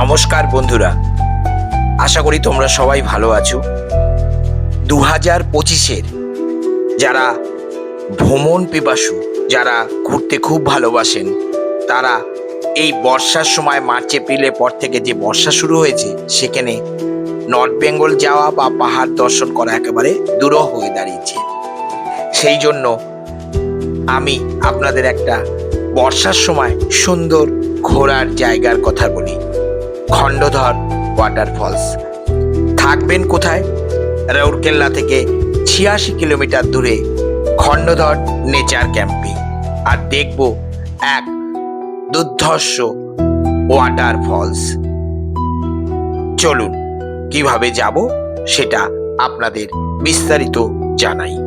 নমস্কার বন্ধুরা। আশা করি তোমরা সবাই ভালো আছো। দু হাজার পঁচিশের যারা ভ্রমণ পিপাসু, যারা ঘুরতে খুব ভালোবাসেন, তারা এই বর্ষার সময় মার্চ, এপ্রিলের পর থেকে যে বর্ষা শুরু হয়েছে, সেখানে নর্থ বেঙ্গল যাওয়া বা পাহাড় দর্শন করা একেবারে দূরহ হয়ে দাঁড়িয়েছে। সেই জন্য আমি আপনাদের একটা বর্ষার সময় সুন্দর ঘোরার জায়গার কথা বলি। খণ্ডধর ওয়াটারফলস থাকবেন কোথায়? রাউরকেল্লা থেকে ছিয়াশি কিলোমিটার দূরে খণ্ডধর নেচার ক্যাম্পে আর দেখব এক দুর্ধর্ষ ওয়াটারফলস চলুন, কীভাবে যাব সেটা আপনাদের বিস্তারিত জানাই।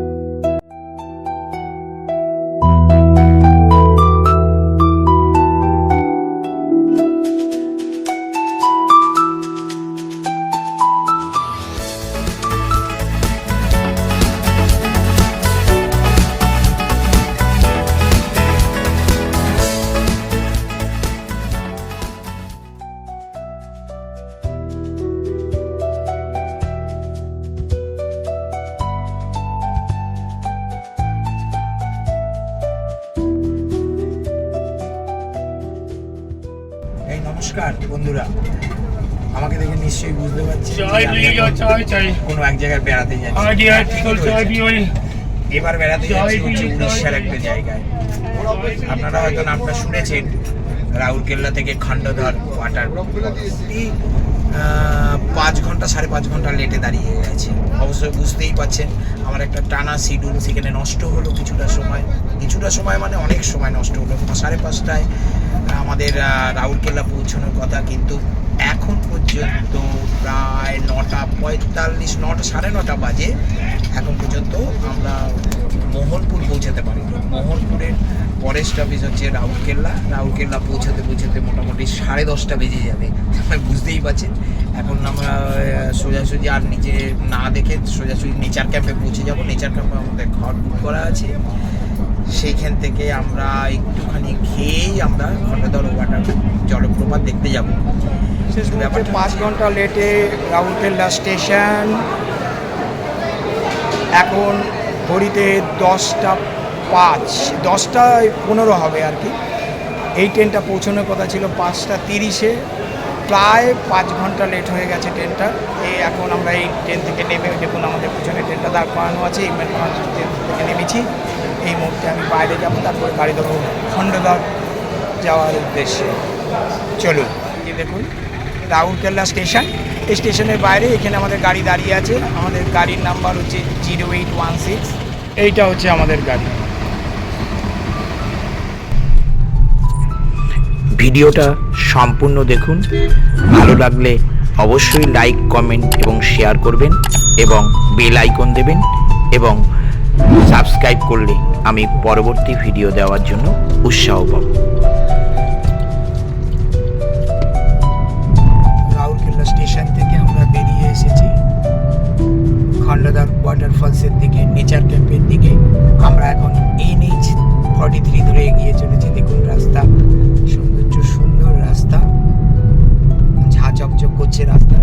নিশ্চয়ই বুঝতে পারছি। চাই নিয়ে যাও চাই চাই কোনো এক জায়গায় বেড়াতে যাচ্ছি। চাই এবার বেড়াতে যাচ্ছি হচ্ছে উড়িষ্যার একটা জায়গায়। আপনারা হয়তো নামটা শুনেছেন রাউরকেল্লা থেকে খণ্ডধর ওয়াটার পাঁচ ঘণ্টা সাড়ে পাঁচ ঘণ্টা লেটে দাঁড়িয়ে গেছে। অবশ্যই বুঝতেই পাচ্ছেন আমার একটা টানা শিডিউল সেখানে নষ্ট হলো কিছুটা সময়। কিছুটা সময় মানে অনেক সময় নষ্ট হলো। সাড়ে পাঁচটায় আমাদের রাউরকেল্লা পৌঁছানোর কথা কিন্তু এখন পর্যন্ত প্রায় নটা পঁয়তাল্লিশ, নটা সাড়ে নটা বাজে। এখন পর্যন্ত আমরা মোহনপুর পৌঁছাতে পারিনি। মোহনপুরের ফরেস্ট অফিস হচ্ছে রাউরকেল্লা। রাউরকেল্লা পৌঁছাতে পৌঁছাতে মোটামুটি সাড়ে দশটা বেজে যাবে মানে বুঝতেই পারছেন। এখন আমরা সোজাসুজি আর নিচে না দেখে সোজাসুজি নেচার ক্যাম্পে পৌঁছে যাব। নেচার ক্যাম্পে আমাদের ঘর বুক করা আছে। সেইখান থেকে আমরা একটুখানি খেয়েই আমরা খণ্ডধর ওয়াটার জলপ্রপাত দেখতে যাব। শেষ মুহূর্তে পাঁচ ঘণ্টা লেটে রাউরকেল্লা স্টেশন এখন ঘড়িতে দশটা পাঁচ দশটা পনেরো হবে আর কি। এই ট্রেনটা পৌঁছানোর কথা ছিল পাঁচটা তিরিশে। প্রায় পাঁচ ঘণ্টা লেট হয়ে গেছে ট্রেনটা এই এখন আমরা এই ট্রেন থেকে নেমে দেখুন আমাদের পিছনে ট্রেনটা দাঁড় করানো আছে। এই ট্রেন থেকে নেমেছি। এই মুহূর্তে আমি বাইরে যাব, তারপরে গাড়ি দেবো খণ্ডধর যাওয়ার উদ্দেশ্যে। চলুন দেখুন। রাউরকেল্লা স্টেশন। এই স্টেশনের বাইরে এখানে আমাদের গাড়ি দাঁড়িয়ে আছে। আমাদের গাড়ির নাম্বার হচ্ছে জিরো এইট ওয়ান সিক্স। এইটা হচ্ছে আমাদের গাড়ি। ভিডিওটা সম্পূর্ণ দেখুন। ভালো লাগলে অবশ্যই লাইক কমেন্ট এবং শেয়ার করবেন এবং বেল আইকন দেবেন এবং সাবস্ক্রাইব করলে আমি পরবর্তী ভিডিও দেওয়ার জন্য উৎসাহ পাব। খণ্ডদার ওয়াটারফলসের দিকে নেচার ক্যাম্পের দিকে। আমরা এখন এন এইচ ফর্টি থ্রি ধরে এগিয়ে চলেছি। দেখুন রাস্তা। সৌন্দর্য সুন্দর রাস্তা। ঝা চকচক করছে রাস্তা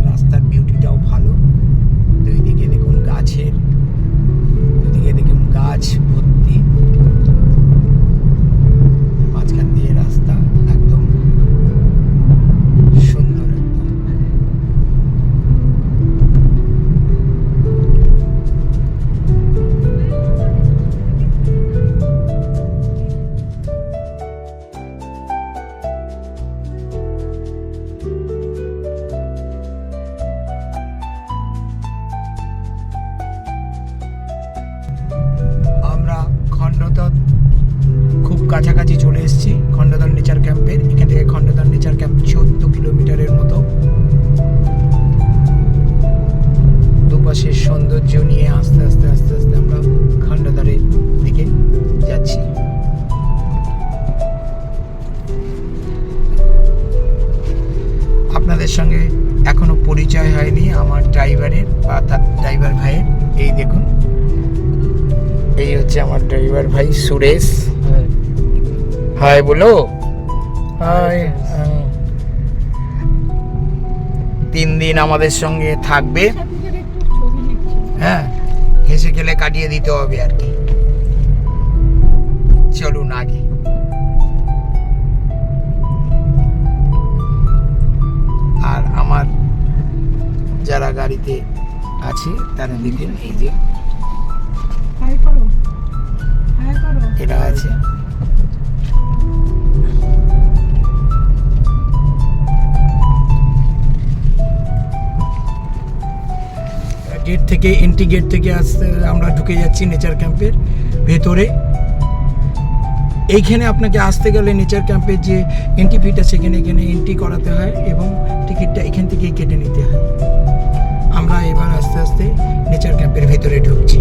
দুপাশের সৌন্দর্য নিয়ে আস্তে আস্তে আস্তে আস্তে আমরা খণ্ডদরের দিকে যাচ্ছি। আপনাদের সঙ্গে এখনও পরিচয় হয়নি আমার ড্রাইভারের বা তার ড্রাইভার ভাইয়ের। এই দেখুন। এই হচ্ছে আমার ড্রাইভার ভাই সুরেশ। হাই, বলো। হাই। তিন দিন আমাদের সঙ্গে থাকবে। হ্যাঁ হেসে খেলে কাটিয়ে দিতে হবে আর কি। চলুন আগে। আর আমার যারা গাড়িতে আছে তারা দেখুন এই যে। এরা আছে। গেট থেকে এন্ট্রি গেট থেকে আসতে আমরা ঢুকে যাচ্ছি নেচার ক্যাম্পের ভেতরে। এইখানে আপনাকে আসতে গেলে নেচার ক্যাম্পের যে এন্ট্রি ফিটা সেখানে এখানে এন্ট্রি করাতে হয় এবং টিকিটটা এখান থেকেই কেটে নিতে হয়। আমরা এবার আস্তে আস্তে নেচার ক্যাম্পের ভেতরে ঢুকছি।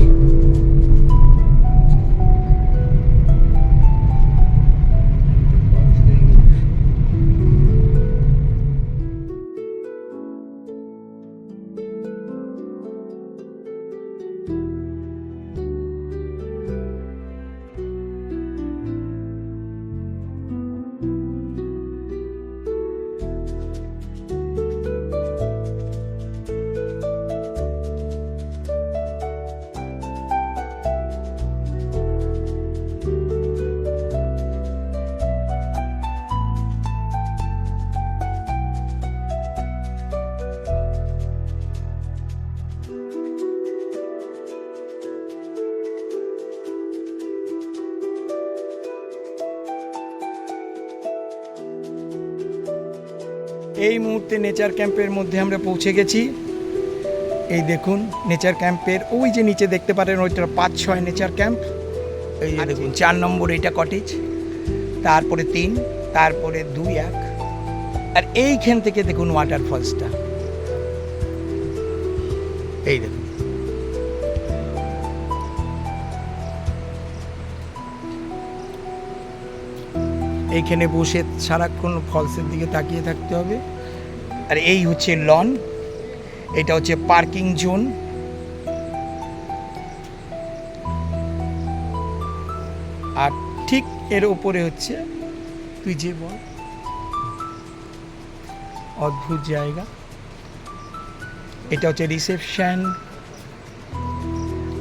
মুহূর্তে নেচার ক্যাম্পের মধ্যে আমরা পৌঁছে গেছি। এই দেখুন নেচার ক্যাম্পের ওই যে নিচে দেখতে পারেন ওইটা পাঁচ ছয় নেচার ক্যাম্প এই যে দেখুন চার নম্বর এইটা কটেজ তারপরে তিন তারপরে দুই এক। আর এইখান থেকে দেখুন ওয়াটারফলসটা এই দেখুন। এইখানে বসে সারাক্ষণ ফলসের দিকে তাকিয়ে থাকতে হবে। আর এই হচ্ছে লন, এটা হচ্ছে পার্কিং জোন। আর ঠিক এর উপরে হচ্ছে, তুই যে বল, অদ্ভুত জায়গা। এটা হচ্ছে রিসেপশন।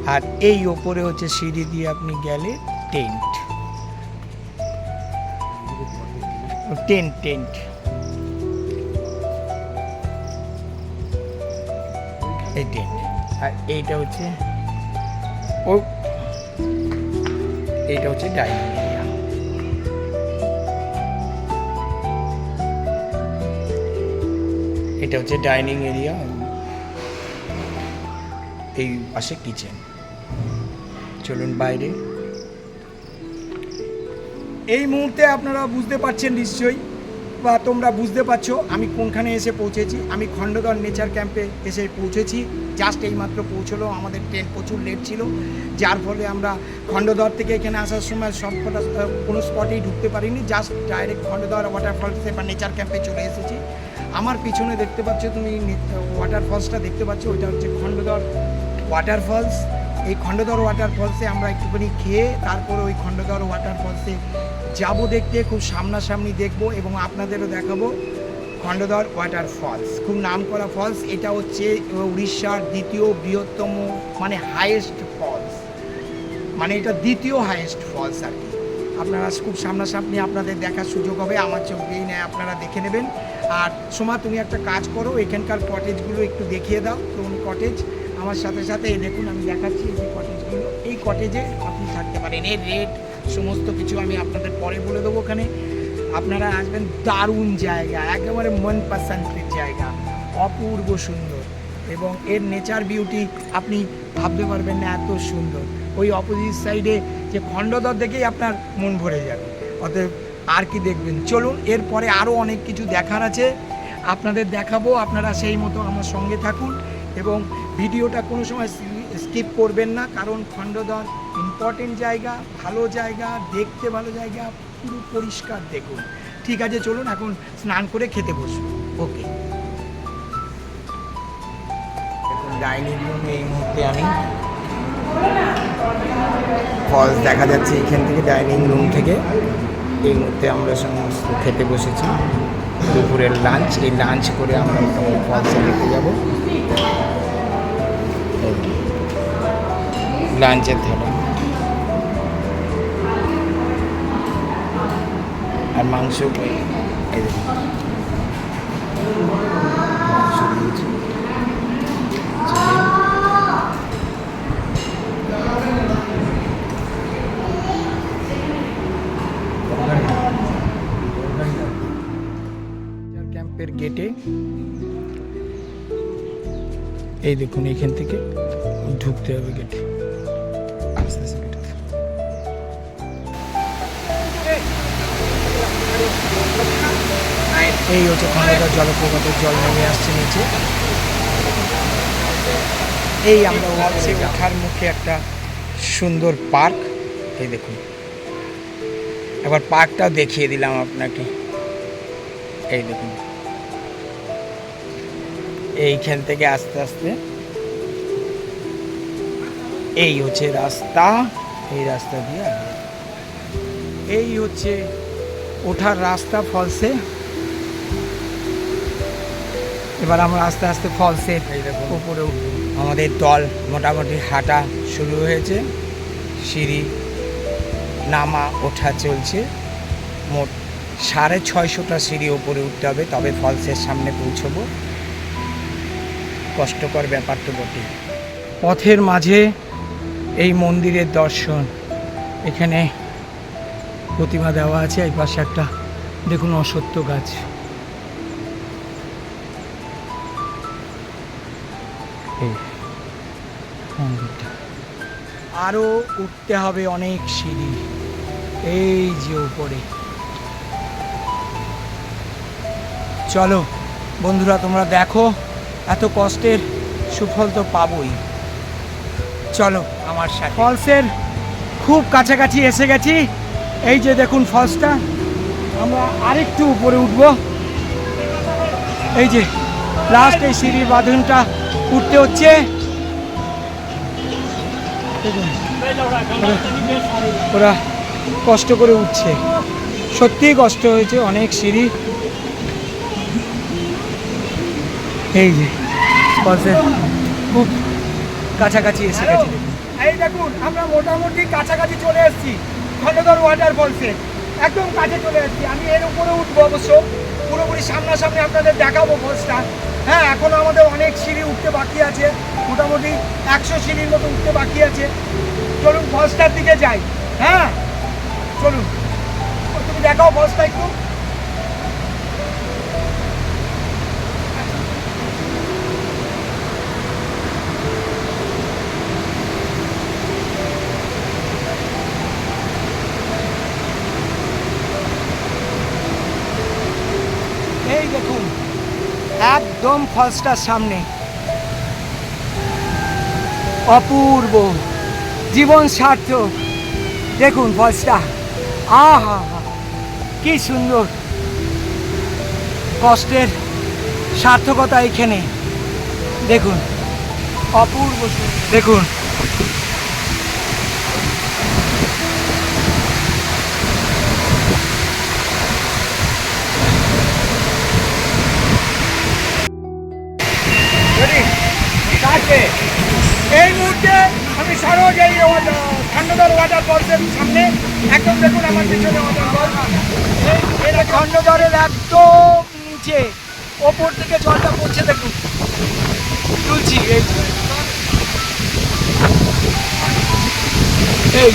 আর এই ওপরে হচ্ছে সিঁড়ি দিয়ে আপনি গেলে টেন্ট। Tent tent. এই টেন্ট আর এইটা হচ্ছে ও, এইটা হচ্ছে ডাইনিং এরিয়া এটা হচ্ছে ডাইনিং এরিয়া এই পাশে কিচেন। চলুন বাইরে। এই মুহূর্তে আপনারা বুঝতে পারছেন নিশ্চয়ই তোমরা বুঝতে পারছ, আমি কোনখানে এসে পৌঁছেছি। আমি খণ্ডদর নেচার ক্যাম্পে এসে পৌঁছেছি। জাস্ট এইমাত্র পৌঁছলো, আমাদের ট্রেন প্রচুর লেট ছিল। যার ফলে আমরা খণ্ডদর থেকে এখানে আসার সময় সব কটা কোনো স্পটেই ঢুকতে পারিনি। জাস্ট ডাইরেক্ট খণ্ডদর ওয়াটারফলসে বা নেচার ক্যাম্পে চলে এসেছি। আমার পিছনে দেখতে পাচ্ছ তুমি ওয়াটারফলসটা দেখতে পাচ্ছ, ওইটা হচ্ছে খণ্ডদর ওয়াটারফলস এই খণ্ডদর ওয়াটারফলসে আমরা একটুখানি খেয়ে তারপরে ওই খণ্ডদর ওয়াটারফলসে যাব দেখতে, খুব সামনাসামনি দেখব এবং আপনাদেরও দেখাবো খণ্ডদর ওয়াটারফলস খুব নাম করা ফলস এটা হচ্ছে উড়িষ্যার দ্বিতীয় বৃহত্তম মানে হায়েস্ট ফলস মানে এটা দ্বিতীয় হায়েস্ট ফলস আর কি। আপনারা খুব সামনাসামনি আপনাদের দেখার সুযোগ হবে, আমার চোখ দিয়েই নেয়, আপনারা দেখে নেবেন। আর সোমা, তুমি একটা কাজ করো, এখানকার কটেজগুলো একটু দেখিয়ে দাও, কোন কটেজ আমার সাথে সাথে দেখুন, আমি দেখাচ্ছি এই যে কটেজগুলো এই কটেজে আপনি থাকতে পারেন। এর রেট সমস্ত কিছু আমি আপনাদের পরে বলে দেবো ওখানে। আপনারা আসবেন, দারুণ জায়গা, একেবারে মন পছন্দের জায়গা, অপূর্ব সুন্দর। এবং এর নেচার বিউটি আপনি ভাবতে পারবেন না, এত সুন্দর। ওই অপোজিট সাইডে যে খণ্ডদর দেখেই আপনার মন ভরে যাবে। অতএব আর কি দেখবেন? চলুন, এরপরে আরও অনেক কিছু দেখার আছে। আপনাদের দেখাবো, আপনারা সেই মতো আমার সঙ্গে থাকুন। এবং ভিডিওটা কোনো সময় স্কিপ করবেন না, কারণ খণ্ডদর ইম্পর্টেন্ট জায়গা, ভালো জায়গা, দেখতে ভালো জায়গা, পুরো পরিষ্কার দেখুন। ঠিক আছে, চলুন এখন স্নান করে খেতে বসুন। ওকে। ডাইনিং রুমে এই মুহূর্তে আমি। ফলস দেখা যাচ্ছে এখান থেকে ডাইনিং রুম থেকে। এই মুহূর্তে আমরা সমস্ত খেতে বসেছি। দুপুরের লাঞ্চ এই লাঞ্চ করে আমরা ফলসে দেখতে যাব। লাঞ্চের থালা আর মাংস এই ক্যাম্পের গেটে এই দেখুন এখান থেকে। ঢুকতে হবে গেটে এই হচ্ছে খন্ডকার জলপ্রপাতের জল নেমে আসছে নিচে। এই আমরা ওয়ালসে ওঠার মুখে একটা সুন্দর পার্ক। এই দেখুন। এবার পার্কটাও দেখিয়ে দিলাম আপনাকে। এই দেখুন। এইখান থেকে আস্তে আস্তে এই হচ্ছে রাস্তা এই রাস্তা দিয়ে আগে। এই হচ্ছে ওঠার রাস্তা ফলসে। এবার আমরা আস্তে আস্তে ফলসে উপরে উঠবো। আমাদের দল মোটামুটি হাঁটা শুরু হয়েছে। সিঁড়ি নামা ওঠা চলছে। মোট সাড়ে ছয়শোটা সিঁড়ি উপরে উঠতে হবে তবে ফলসের সামনে পৌঁছবো। কষ্টকর ব্যাপার তো বটে পথের মাঝে এই মন্দিরের দর্শন। এখানে প্রতিমা দেওয়া আছে, এই পাশে একটা, দেখুন, অসত্য গাছ। এই মন্দিরটা। আরও উঠতে হবে অনেক সিঁড়ি। এই যে উপরে। চলো, বন্ধুরা, তোমরা দেখো, এত কষ্টের সুফল তো পাবোই। চলো। আমার সাথে। ফলসের খুব কাছাকাছি এসে গেছি। এই যে দেখুন ফলসটা। আমরা আরেকটু উপরে উঠব। এই যে লাস্ট এই সিঁড়ির বাঁধনটা উঠতে হচ্ছে। ওরা- কষ্ট করে উঠছে। সত্যিই কষ্ট হয়েছে অনেক সিঁড়ি। এই যে খুব কাছাকাছি এসে গেছি এই দেখুন আমরা মোটামুটি কাছাকাছি চলে এসেছি খন্ডধর ওয়াটার ফলসে একদম কাছে চলে এসেছি। আমি এর উপরে উঠবো অবশ্য। পুরোপুরি সামনাসামনি আপনাদের দেখাবো ফলসটা হ্যাঁ এখনও আমাদের অনেক সিঁড়ি উঠতে বাকি আছে। মোটামুটি একশো সিঁড়ির মতো উঠতে বাকি আছে। চলুন ফলসটার দিকে যাই। হ্যাঁ চলুন। তুমি দেখাও ফলসটা একটু। একদম ফলসটার সামনে। অপূর্ব। জীবন সার্থক। দেখুন ফলসটা আহা! হা কি সুন্দর। কষ্টের সার্থকতা এখানে। দেখুন। অপূর্ব দেখুন। আমি যে খণ্ডধর ওয়াটার ফলসের সামনে, একদম দেখুন আমার পিছনে ওয়াটার এটা খণ্ডধরের একদম নিচে, ওপর থেকে জলটা পড়ছে দেখুন। তুলছি, এই। এই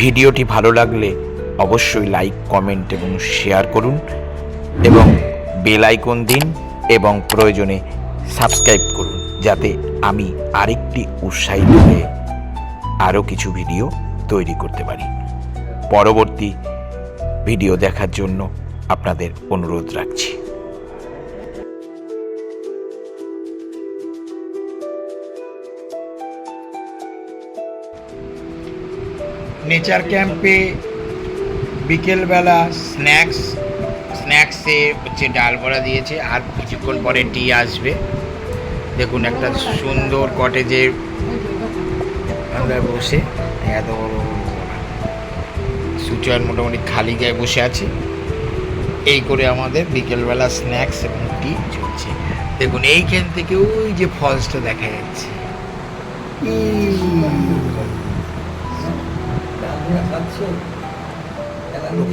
ভিডিওটি ভালো লাগলে অবশ্যই লাইক, কমেন্ট এবং শেয়ার করুন এবং বেল আইকন দিন এবং প্রয়োজনে সাবস্ক্রাইব করুন যাতে আমি আরেকটি উৎসাহিত হয়ে আরও কিছু ভিডিও তৈরি করতে পারি। পরবর্তী ভিডিও দেখার জন্য আপনাদের অনুরোধ রাখছি। নেচার ক্যাম্পে বিকেলবেলা স্ন্যাক্স, স্ন্যাক্সে হচ্ছে ডাল বড়া দিয়েছে, আর কিছুক্ষণ পরে টি আসবে। দেখুন একটা সুন্দর কটেজে আমরা বসে এত বড় সুচয়ের মোটামুটি খালি গায়ে বসে আছে। এই করে আমাদের বিকেলবেলা স্ন্যাক্স এবং টি চলছে। দেখুন এইখান থেকে ওই যে ফলসটা দেখা যাচ্ছে।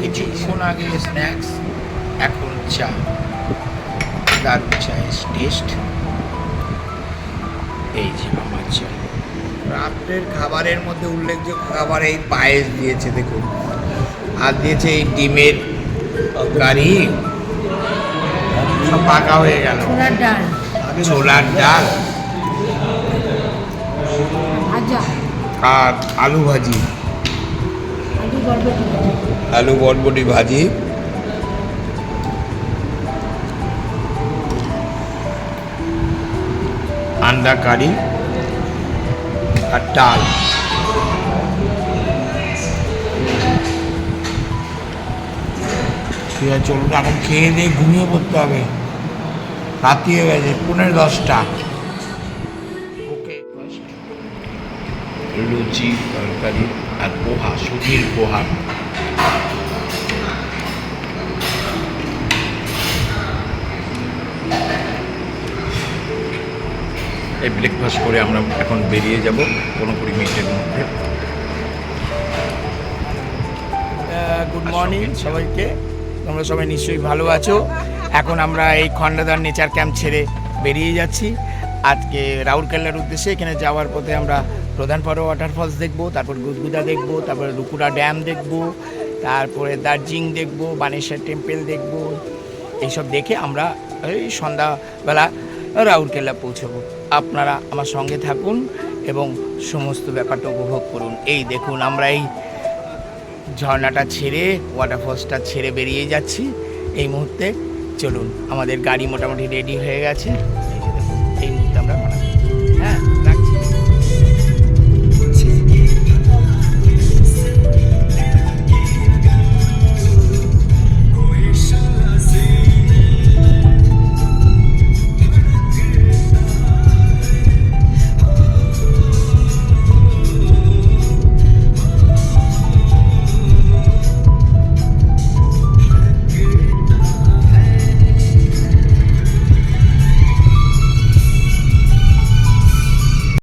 কিছুক্ষণ আগে স্ন্যাক্স এখন চা দারুণ চায়ের টেস্ট এই যে আমার চা। রাত্রের খাবারের মধ্যে উল্লেখযোগ্য খাবার এই পায়েস দিয়েছে দেখুন। আর দিয়েছে এই ডিমের কারি সব পাকা হয়ে গেল। ছোলার ডাল। ছোলার ডাল। আর আলু ভাজি। আলু, বরবটি, ভাজি। আন্ডা কারি আর ডাল। ঠিক আছে, চলুন, এখন খেয়ে দিয়ে ঘুমিয়ে পড়তে হবে। রাত্রি হয়ে গেছে পনেরো দশটা। ওকে। লুচি, তরকারি। আর পোহা সুজির পোহা এই ব্রেকফাস্ট করে আমরা এখন বেরিয়ে যাব কোনো কুড়ি মিনিটের মধ্যে। গুড মর্নিং সবাইকে। তোমরা সবাই নিশ্চয়ই ভালো আছো। এখন আমরা এই খন্ডাদার নেচার ক্যাম্প ছেড়ে বেরিয়ে যাচ্ছি। আজকে রাউরকেল্লার উদ্দেশ্যে এখানে যাওয়ার পথে আমরা প্রধান পর ওয়াটারফলস দেখব, তারপর গুদগুদা দেখব, তারপর রুকুরা ড্যাম দেখব, তারপরে দার্জিলিং দেখব, বানেশ্বর টেম্পল দেখব। এইসব দেখে আমরা এই সন্ধ্যাবেলা রাউরকেল্লা পৌঁছবো। আপনারা আমার সঙ্গে থাকুন এবং সমস্ত ব্যাপারটা উপভোগ করুন। এই দেখুন, আমরা এই ঝর্ণাটা ছেড়ে ওয়াটারফলসটা ছেড়ে বেরিয়ে যাচ্ছি। এই মুহূর্তে চলুন, আমাদের গাড়ি মোটামুটি রেডি হয়ে গেছে। এই মুহূর্তে আমরা হ্যাঁ।